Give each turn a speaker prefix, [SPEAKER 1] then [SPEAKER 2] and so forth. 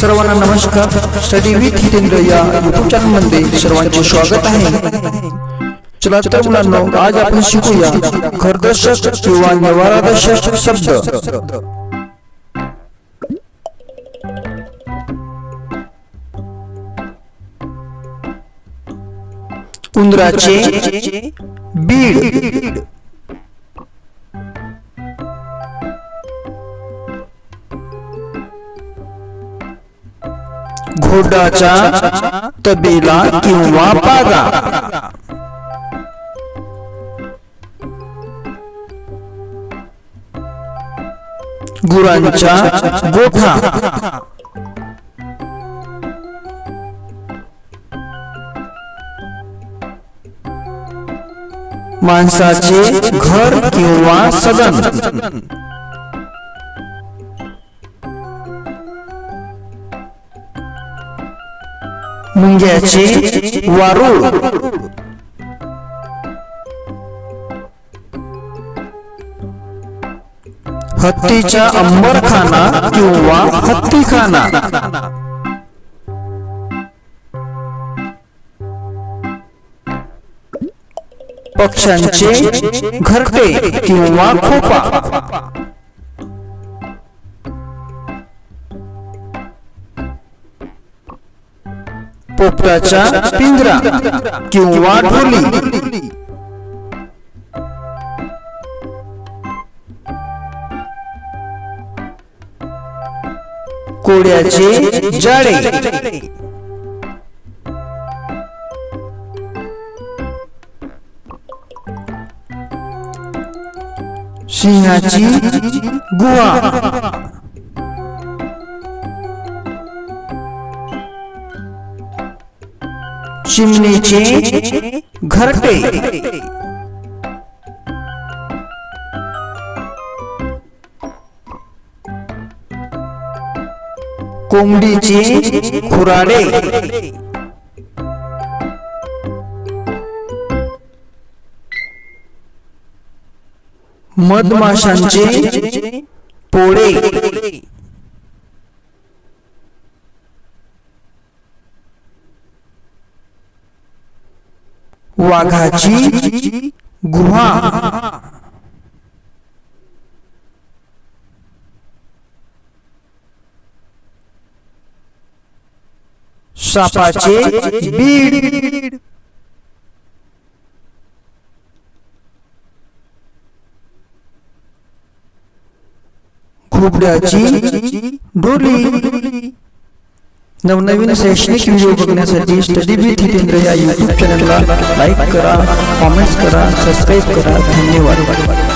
[SPEAKER 1] सर्वांना नमस्कार. Study with Hitendra या युट्यूब चॅनल मध्ये सर्वांचे स्वागत आहे. चला तर आज आपण शिकूया खरदर्शक किंवा निवारादर्शक शब्द. उंदराचे बीड. घोडाचा तबेला किंवा पागा गुरांचा गोठा. माणसाचे घर किंवा सदन. म्हणजे मुंग्याचे वारूळ हत्तीचा अंबरखाना किंवा हत्तीखाना. पक्ष्यांचे घरटे किंवा खोपा. पोपटाचा पिंजरा किंवा ढोली कोड्याचे जाळे सिंहाची गुहा चिमणीचे घरटे. कोंबडीचे खुराडे. मधमाशांचे पोळे. वाघाची गुहा. सापाचे बीड. घुबड्याची डोली. नवनवीन शैक्षणिक व्हिडिओ बघण्यासाठी स्टडी विथ हितेंद्र या युट्यूब चॅनलला लाईक करा कॉमेंट्स करा सबस्क्राईब करा. धन्यवाद.